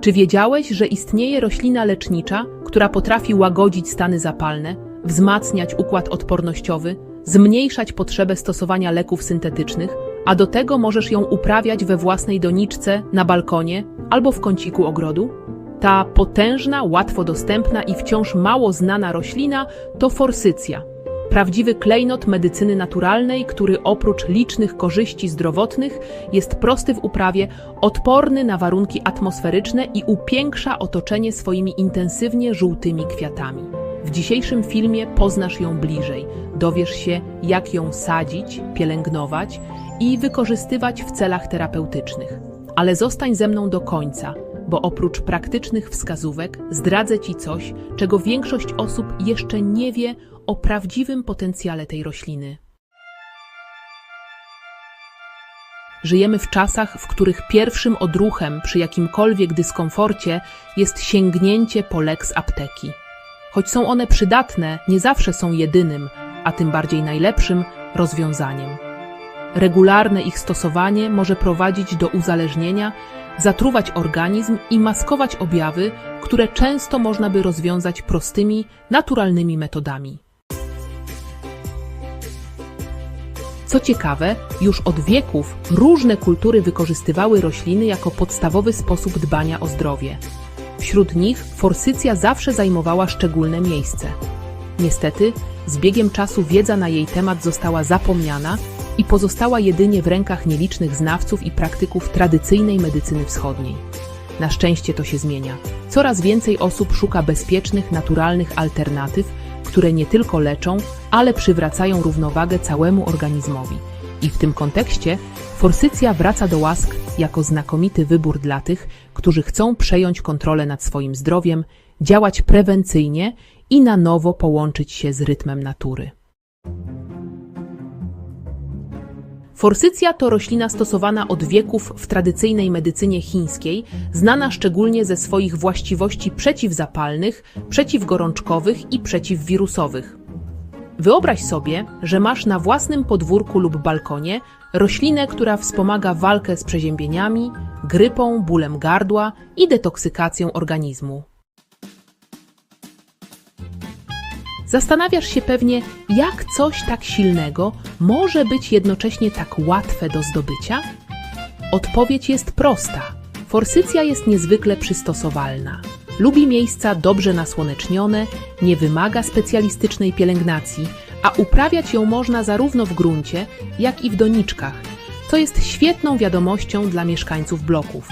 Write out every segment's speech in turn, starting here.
Czy wiedziałeś, że istnieje roślina lecznicza, która potrafi łagodzić stany zapalne, wzmacniać układ odpornościowy, zmniejszać potrzebę stosowania leków syntetycznych, a do tego możesz ją uprawiać we własnej doniczce, na balkonie albo w kąciku ogrodu? Ta potężna, łatwo dostępna i wciąż mało znana roślina to forsycja. Prawdziwy klejnot medycyny naturalnej, który oprócz licznych korzyści zdrowotnych jest prosty w uprawie, odporny na warunki atmosferyczne i upiększa otoczenie swoimi intensywnie żółtymi kwiatami. W dzisiejszym filmie poznasz ją bliżej, dowiesz się, jak ją sadzić, pielęgnować i wykorzystywać w celach terapeutycznych. Ale zostań ze mną do końca, bo oprócz praktycznych wskazówek zdradzę Ci coś, czego większość osób jeszcze nie wie o prawdziwym potencjale tej rośliny. Żyjemy w czasach, w których pierwszym odruchem przy jakimkolwiek dyskomforcie jest sięgnięcie po lek z apteki. Choć są one przydatne, nie zawsze są jedynym, a tym bardziej najlepszym rozwiązaniem. Regularne ich stosowanie może prowadzić do uzależnienia, zatruwać organizm i maskować objawy, które często można by rozwiązać prostymi, naturalnymi metodami. Co ciekawe, już od wieków różne kultury wykorzystywały rośliny jako podstawowy sposób dbania o zdrowie. Wśród nich forsycja zawsze zajmowała szczególne miejsce. Niestety, z biegiem czasu wiedza na jej temat została zapomniana i pozostała jedynie w rękach nielicznych znawców i praktyków tradycyjnej medycyny wschodniej. Na szczęście to się zmienia. Coraz więcej osób szuka bezpiecznych, naturalnych alternatyw, które nie tylko leczą, ale przywracają równowagę całemu organizmowi. I w tym kontekście forsycja wraca do łask jako znakomity wybór dla tych, którzy chcą przejąć kontrolę nad swoim zdrowiem, działać prewencyjnie i na nowo połączyć się z rytmem natury. Forsycja to roślina stosowana od wieków w tradycyjnej medycynie chińskiej, znana szczególnie ze swoich właściwości przeciwzapalnych, przeciwgorączkowych i przeciwwirusowych. Wyobraź sobie, że masz na własnym podwórku lub balkonie roślinę, która wspomaga walkę z przeziębieniami, grypą, bólem gardła i detoksykacją organizmu. Zastanawiasz się pewnie, jak coś tak silnego może być jednocześnie tak łatwe do zdobycia? Odpowiedź jest prosta. Forsycja jest niezwykle przystosowalna. Lubi miejsca dobrze nasłonecznione, nie wymaga specjalistycznej pielęgnacji, a uprawiać ją można zarówno w gruncie, jak i w doniczkach, co jest świetną wiadomością dla mieszkańców bloków.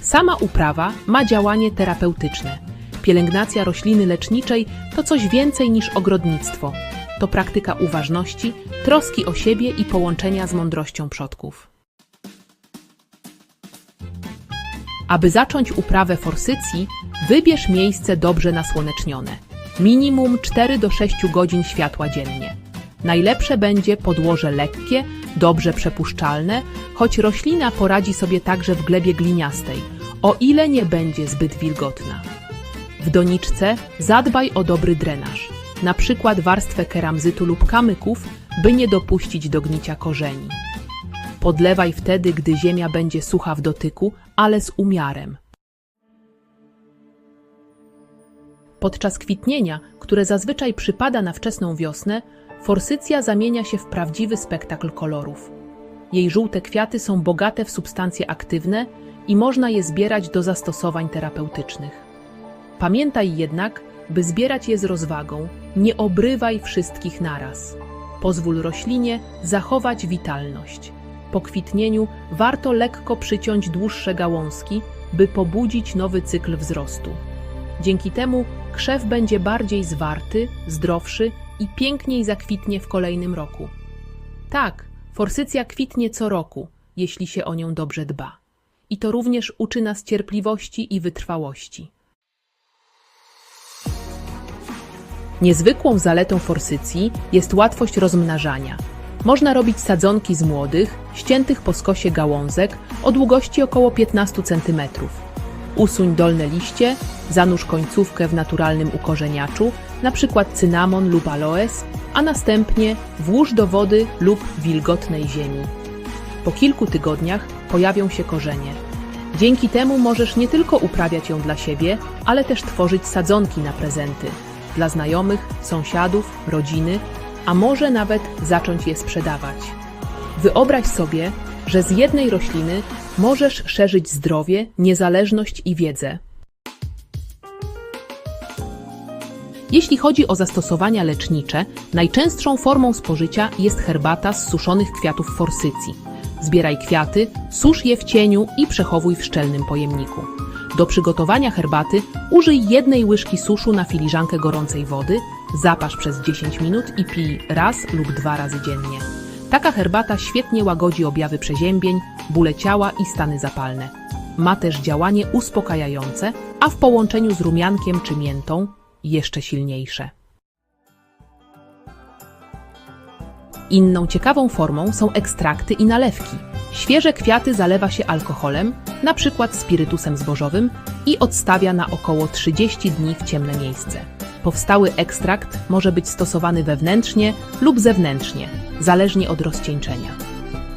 Sama uprawa ma działanie terapeutyczne. Pielęgnacja rośliny leczniczej to coś więcej niż ogrodnictwo. To praktyka uważności, troski o siebie i połączenia z mądrością przodków. Aby zacząć uprawę forsycji, wybierz miejsce dobrze nasłonecznione. Minimum 4 do 6 godzin światła dziennie. Najlepsze będzie podłoże lekkie, dobrze przepuszczalne, choć roślina poradzi sobie także w glebie gliniastej, o ile nie będzie zbyt wilgotna. W doniczce zadbaj o dobry drenaż, na przykład warstwę keramzytu lub kamyków, by nie dopuścić do gnicia korzeni. Podlewaj wtedy, gdy ziemia będzie sucha w dotyku, ale z umiarem. Podczas kwitnienia, które zazwyczaj przypada na wczesną wiosnę, forsycja zamienia się w prawdziwy spektakl kolorów. Jej żółte kwiaty są bogate w substancje aktywne i można je zbierać do zastosowań terapeutycznych. Pamiętaj jednak, by zbierać je z rozwagą, nie obrywaj wszystkich naraz. Pozwól roślinie zachować witalność. Po kwitnieniu warto lekko przyciąć dłuższe gałązki, by pobudzić nowy cykl wzrostu. Dzięki temu krzew będzie bardziej zwarty, zdrowszy i piękniej zakwitnie w kolejnym roku. Tak, forsycja kwitnie co roku, jeśli się o nią dobrze dba. I to również uczy nas cierpliwości i wytrwałości. Niezwykłą zaletą forsycji jest łatwość rozmnażania. Można robić sadzonki z młodych, ściętych po skosie gałązek o długości około 15 cm. Usuń dolne liście, zanurz końcówkę w naturalnym ukorzeniaczu, np. cynamon lub aloes, a następnie włóż do wody lub wilgotnej ziemi. Po kilku tygodniach pojawią się korzenie. Dzięki temu możesz nie tylko uprawiać ją dla siebie, ale też tworzyć sadzonki na prezenty dla znajomych, sąsiadów, rodziny, a może nawet zacząć je sprzedawać. Wyobraź sobie, że z jednej rośliny możesz szerzyć zdrowie, niezależność i wiedzę. Jeśli chodzi o zastosowania lecznicze, najczęstszą formą spożycia jest herbata z suszonych kwiatów forsycji. Zbieraj kwiaty, susz je w cieniu i przechowuj w szczelnym pojemniku. Do przygotowania herbaty użyj jednej łyżki suszu na filiżankę gorącej wody, zapasz przez 10 minut i pij raz lub dwa razy dziennie. Taka herbata świetnie łagodzi objawy przeziębień, bóle ciała i stany zapalne. Ma też działanie uspokajające, a w połączeniu z rumiankiem czy miętą jeszcze silniejsze. Inną ciekawą formą są ekstrakty i nalewki. Świeże kwiaty zalewa się alkoholem, przykład spirytusem zbożowym i odstawia na około 30 dni w ciemne miejsce. Powstały ekstrakt może być stosowany wewnętrznie lub zewnętrznie, zależnie od rozcieńczenia.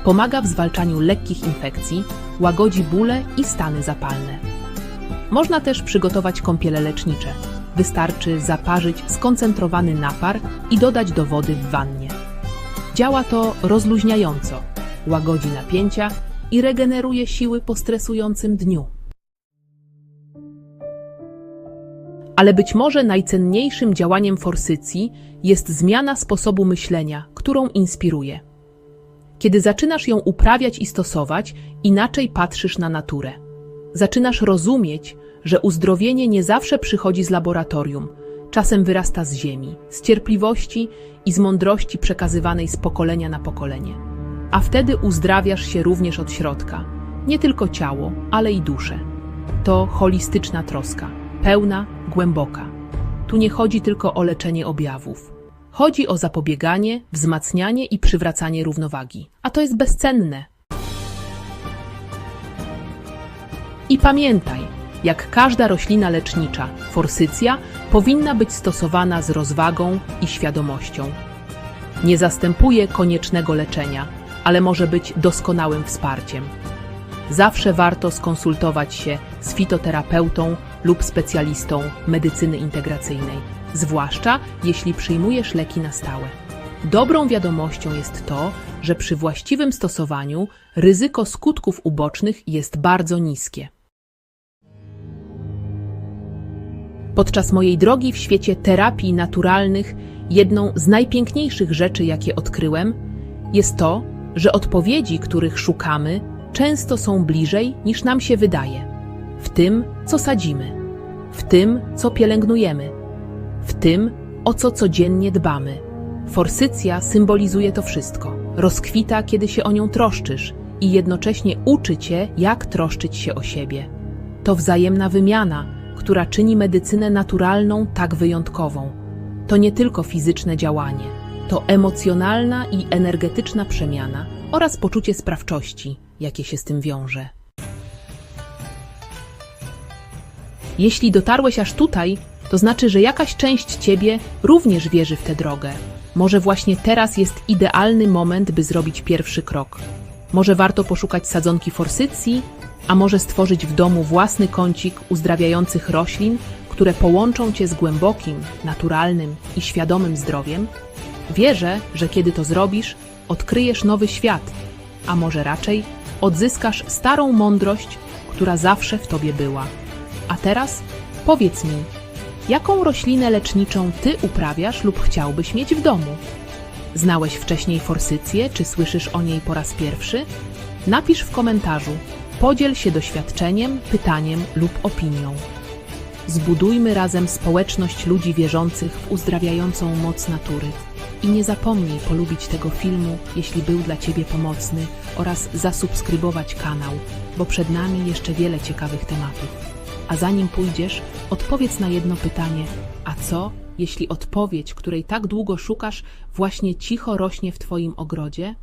Pomaga w zwalczaniu lekkich infekcji, łagodzi bóle i stany zapalne. Można też przygotować kąpiele lecznicze. Wystarczy zaparzyć skoncentrowany napar i dodać do wody w wannie. Działa to rozluźniająco, łagodzi napięcia i regeneruje siły po stresującym dniu. Ale być może najcenniejszym działaniem forsycji jest zmiana sposobu myślenia, którą inspiruje. Kiedy zaczynasz ją uprawiać i stosować, inaczej patrzysz na naturę. Zaczynasz rozumieć, że uzdrowienie nie zawsze przychodzi z laboratorium, czasem wyrasta z ziemi, z cierpliwości i z mądrości przekazywanej z pokolenia na pokolenie. A wtedy uzdrawiasz się również od środka, nie tylko ciało, ale i duszę. To holistyczna troska, pełna, głęboka. Tu nie chodzi tylko o leczenie objawów. Chodzi o zapobieganie, wzmacnianie i przywracanie równowagi. A to jest bezcenne. I pamiętaj, jak każda roślina lecznicza, forsycja powinna być stosowana z rozwagą i świadomością. Nie zastępuje koniecznego leczenia, ale może być doskonałym wsparciem. Zawsze warto skonsultować się z fitoterapeutą lub specjalistą medycyny integracyjnej, zwłaszcza jeśli przyjmujesz leki na stałe. Dobrą wiadomością jest to, że przy właściwym stosowaniu ryzyko skutków ubocznych jest bardzo niskie. Podczas mojej drogi w świecie terapii naturalnych, jedną z najpiękniejszych rzeczy, jakie odkryłem, jest to, że odpowiedzi, których szukamy, często są bliżej niż nam się wydaje. W tym, co sadzimy, w tym, co pielęgnujemy, w tym, o co codziennie dbamy. Forsycja symbolizuje to wszystko. Rozkwita, kiedy się o nią troszczysz i jednocześnie uczy cię, jak troszczyć się o siebie. To wzajemna wymiana, która czyni medycynę naturalną tak wyjątkową. To nie tylko fizyczne działanie, to emocjonalna i energetyczna przemiana oraz poczucie sprawczości, jakie się z tym wiąże. Jeśli dotarłeś aż tutaj, to znaczy, że jakaś część ciebie również wierzy w tę drogę. Może właśnie teraz jest idealny moment, by zrobić pierwszy krok. Może warto poszukać sadzonki forsycji, a może stworzyć w domu własny kącik uzdrawiających roślin, które połączą cię z głębokim, naturalnym i świadomym zdrowiem? Wierzę, że kiedy to zrobisz, odkryjesz nowy świat, a może raczej odzyskasz starą mądrość, która zawsze w tobie była. A teraz powiedz mi, jaką roślinę leczniczą ty uprawiasz lub chciałbyś mieć w domu? Znałeś wcześniej forsycję, czy słyszysz o niej po raz pierwszy? Napisz w komentarzu, podziel się doświadczeniem, pytaniem lub opinią. Zbudujmy razem społeczność ludzi wierzących w uzdrawiającą moc natury. I nie zapomnij polubić tego filmu, jeśli był dla Ciebie pomocny, oraz zasubskrybować kanał, bo przed nami jeszcze wiele ciekawych tematów. A zanim pójdziesz, odpowiedz na jedno pytanie: a co, jeśli odpowiedź, której tak długo szukasz, właśnie cicho rośnie w Twoim ogrodzie?